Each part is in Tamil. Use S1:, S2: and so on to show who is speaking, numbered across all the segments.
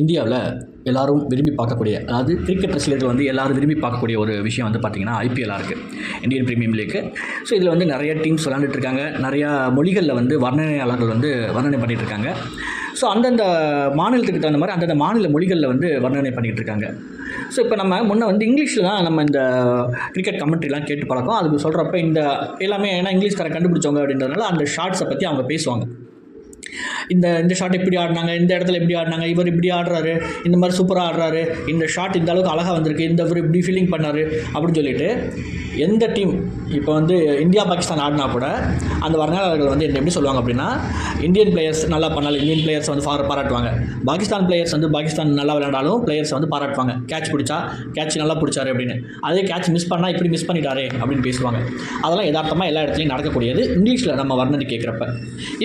S1: இந்தியாவில் எல்லாரும் விரும்பி பார்க்கக்கூடிய அதாவது கிரிக்கெட் ரசிகர்கள் வந்து எல்லாரும் விரும்பி பார்க்கக்கூடிய ஒரு விஷயம் வந்து பார்த்திங்கன்னா ஐபிஎல்லாக இருக்குது இந்தியன் பிரீமியம் லீக்கு ஸோ இதில் வந்து நிறைய டீம்ஸ் விளாண்டுட்டு இருக்காங்க. நிறையா மொழிகளில் வந்து வர்ணனையாளர்கள் வந்து வர்ணனை பண்ணிட்டு இருக்காங்க. ஸோ அந்தந்த மாநிலத்துக்கு தகுந்த மாதிரி அந்தந்த மாநில மொழிகளில் வந்து வர்ணனை பண்ணிகிட்டு இருக்காங்க. ஸோ இப்போ நம்ம முன்னே வந்து இங்கிலீஷில் தான் நம்ம இந்த கிரிக்கெட் கமெண்ட்ரிலாம் கேட்டு பழக்கம். அதுக்கு சொல்கிறப்ப இந்த எல்லாமே ஏன்னா இங்கிலீஷ்கார கண்டுபிடிச்சவங்க அப்படின்றதுனால அந்த ஷார்ட்ஸை பற்றி அவங்க பேசுவாங்க. இந்த இந்த ஷாட் இப்படி ஆடினாங்க இந்த இடத்துல இப்படி ஆடினாங்க இவர் இப்படி ஆடுறாரு இந்த மாதிரி சூப்பராக ஆடுறாரு. இந்த ஷாட் இந்த அளவுக்கு அழகாக வந்திருக்கு இந்த இவர் இப்படி ஃபீலிங் பண்ணார் அப்படின்னு சொல்லிட்டு எந்த டீம் இப்போ வந்து இந்தியா பாகிஸ்தான் ஆடினா கூட அந்த வர்ணாளர்கள் வந்து என்ன எப்படி சொல்லுவாங்க அப்படின்னா இந்தியன் பிளேயர்ஸ் நல்லா பண்ணாலும் இந்தியன் பிளேயர்ஸ் வந்து ஃபார் பாராட்டுவாங்க. பாகிஸ்தான் பிளேயர்ஸ் வந்து பாகிஸ்தான் நல்லா விளையாண்டாலும் பிளேயர்ஸ் வந்து பாராட்டுவாங்க. கேட்ச் பிடிச்சா கேட்ச் நல்லா பிடிச்சாரு அப்படின்னு. அதே கேட்ச் மிஸ் பண்ணால் இப்படி மிஸ் பண்ணிட்டாரே அப்படின்னு பேசுவாங்க. அதெல்லாம் யதார்த்தமாக எல்லா இடத்துலையும் நடக்கக்கூடியது. இங்கிலீஷில் நம்ம வர்ணனை கேட்குறப்ப.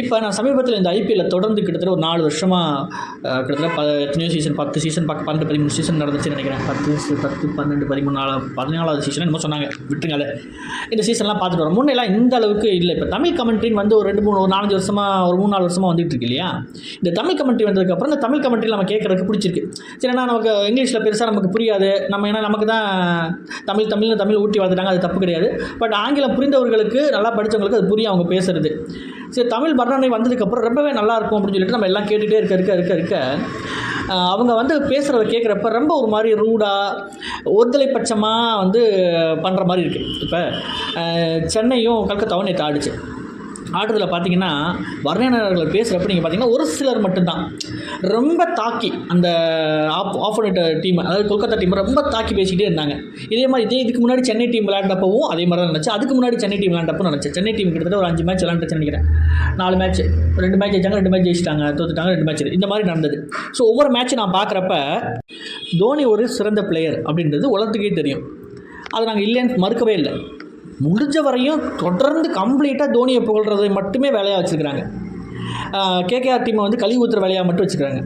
S1: இப்போ நான் சமீபத்தில் இந்த ஐபிஎல்ல தொடர்ந்து கிட்டத்தட்ட ஒரு நாலு வருஷமாக கிட்டத்தட்ட ப எத்தனையோ சீசன் பத்து சீசன் பக்க பன்னெண்டு பதிமூணு சீசன் நடந்துச்சுன்னு நினைக்கிறேன். பத்து பத்து பன்னெண்டு பதிமூணு நாலு பதினாலாவது சீசன் என்னமோ சொன்னாங்க. விட்டுருங்க இந்த சீசன்லாம் பார்த்துட்டு வரோம். முன்னெல்லாம் இந்த அளவுக்கு இல்லை. இப்போ தமிழ் கமெண்ட்ரின்னு வந்து ஒரு ரெண்டு மூணு ஒரு நாலஞ்சு வருஷமாக ஒரு மூணு நாலு வருஷமாக வந்துட்டு இருக்கு இல்லையா? இந்த தமிழ் கமெண்ட்ரி வந்ததுக்கப்புறம் இந்த தமிழ் கமெண்ட்ரி நம்ம கேட்குறதுக்கு பிடிச்சிருக்கு. சரி ஏன்னா நமக்கு இங்கிலீஷில் பெருசாக நமக்கு புரியாது. நம்ம ஏன்னா நமக்கு தான் தமிழ் தமிழ்னு தமிழ் ஊட்டி வளர்த்துட்டாங்க. அது தப்பு கிடையாது. பட் ஆங்கிலம் புரிந்தவர்களுக்கு நல்லா படித்தவங்களுக்கு அது புரியும். அவங்க பேசுறது. சரி தமிழ் வர்ணனை வந்ததுக்கப்புறம் ரொம்பவே நல்லா இருக்கும் அப்படின்னு சொல்லிட்டு நம்ம எல்லாம் கேட்டுகிட்டே இருக்க இருக்க இருக்க இருக்க அவங்க வந்து பேசுகிறத கேட்குறப்ப ரொம்ப ஒரு மாதிரி ரூடாக ஒருதலை பட்சமாக வந்து பண்ணுற மாதிரி இருக்குது இப்போ சென்னையும் கல்கத்தாவும் நேற்று ஆடிச்சு. ஆட்டத்தில் பார்த்தீங்கன்னா வர்ணனையாளர்கள் பேசுகிறப்ப நீங்கள் பார்த்தீங்கன்னா ஒரு சிலர் மட்டும்தான். ரொம்ப தாக்கி அந்த ஆப் ஆப்போனட் டீம் அதாவது கொல்கத்தா டீம் ரொம்ப தாக்கி பேசிக்கிட்டே இருந்தாங்க. இதே மாதிரி இதே இதுக்கு முன்னாடி சென்னை டீம் விளையாண்டப்பவும் அதே மாதிரி தான் நினச்சி அதுக்கு முன்னாடி சென்னை டீம் விளையாண்டப்போ நினச்சேன் சென்னை டீம் கிட்டத்தட்ட ஒரு அஞ்சு மேட்ச் விளையாண்டுச்சு நினைக்கிறேன். நாலு மேட்ச் ரெண்டு மேட்ச் ஜெயிச்சாங்க ரெண்டு மேட்ச் ஜெயிச்சிட்டாங்க தோத்துட்டாங்க ரெண்டு மேட்ச் இந்த மாதிரி நடந்தது. ஸோ ஒவ்வொரு மேட்ச்சும் நான் பார்க்குறப்ப தோனி ஒரு சிறந்த பிளேயர் அப்படின்றது உலகத்துக்கே தெரியும். அதை நாங்கள் இல்லைன்னு மறுக்கவே இல்லை. முடிஞ்ச வரையும் தொடர்ந்து கம்ப்ளீட்டாக தோனியை புகழ்றதை மட்டுமே வேலையாக வச்சுருக்கிறாங்க. கேகேஆர் டீமை வந்து கழிவு ஊற்றுற வேலையாக மட்டும் வச்சுக்கிறாங்க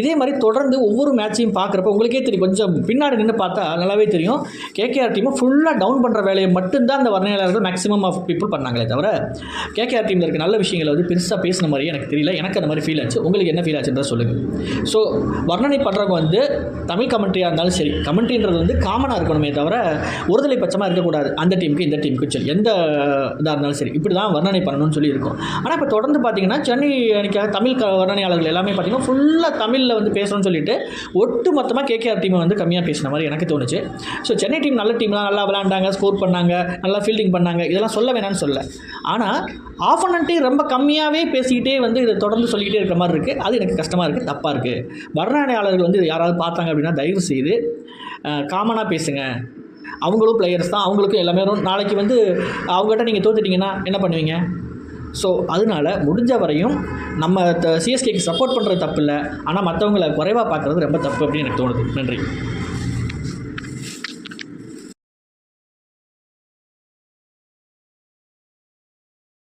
S1: இதே மாதிரி தொடர்ந்து ஒவ்வொரு மேட்சையும் பார்க்குறப்ப உங்களுக்கே தெரியும். கொஞ்சம் பின்னாடி நின்று பார்த்தா நல்லாவே தெரியும். கேகேஆர் டீமை ஃபுல்லாக டவுன் பண்ணுற வேலையை மட்டும்தான் அந்த வர்ணையாளர்கள் மேக்ஸிமம் ஆஃப் பீப்புள் பண்ணாங்களே தவிர கேகேஆர் டீமில் இருக்க நல்ல விஷயங்களை வந்து பெருசாக பேசின மாதிரி எனக்கு தெரியல. எனக்கு அந்த மாதிரி ஃபீல் ஆச்சு. உங்களுக்கு என்ன ஃபீல் ஆச்சுன்றத சொல்லுங்கள் ஸோ வர்ணனை பண்ணுறவங்க வந்து தமிழ் கமெண்ட்ரியாக இருந்தாலும் சரி கமெண்ட்ரின்றது வந்து காமனாக இருக்கணுமே தவிர ஒருதலை பட்சமாக இருக்கக்கூடாது. அந்த டீமுக்கு இந்த டீமுக்கு சரி எந்த இதாக இருந்தாலும் சரி இப்படி தான் வர்ணனை பண்ணணும்னு சொல்லியிருக்கோம் ஆனால் இப்போ தொடர்ந்து பார்த்தீங்கன்னா சென்னை அணிக்காக தமிழ் வர்ணனையாளர்கள் எல்லாமே பார்த்தீங்கன்னா ஃபுல்லாக தமிழ் தமிழில் வந்து பேசணும்னு சொல்லிட்டு ஒட்டு மொத்தமாக கேகேஆர் டீமை வந்து கம்மியாக பேசின மாதிரி எனக்கு தோணுச்சு. ஸோ சென்னை டீம் நல்ல டீம் தான் நல்லா விளாண்டாங்க ஸ்கோர் பண்ணாங்க நல்லா ஃபீல்டிங் பண்ணாங்க. இதெல்லாம் சொல்ல வேணாம்னு சொல்ல ஆனால் ஆஃபனண்ட்டே ரொம்ப கம்மியாகவே பேசிக்கிட்டே வந்து இதை தொடர்ந்து சொல்லிக்கிட்டே இருக்கிற மாதிரி இருக்குது அது எனக்கு கஷ்டமாக இருக்குது தப்பாக இருக்குது வர்ணனையாளர்கள் வந்து யாராவது பார்த்தாங்க அப்படின்னா தயவு செய்து காமனாக பேசுங்க. அவங்களும் பிளேயர்ஸ் தான். அவங்களுக்கும் எல்லாமே வரும். நாளைக்கு வந்து அவங்ககிட்ட நீங்கள் தோத்துட்டிங்கன்னா என்ன பண்ணுவீங்க? ஸோ அதனால முடிஞ்ச வரையும் நம்ம சிஎஸ்கேக்கு சப்போர்ட் பண்ணுறது தப்பு இல்லை ஆனால் மற்றவங்களை குறைவாக பார்க்குறது ரொம்ப தப்பு அப்படின்னு எனக்கு தோணுது. நன்றி.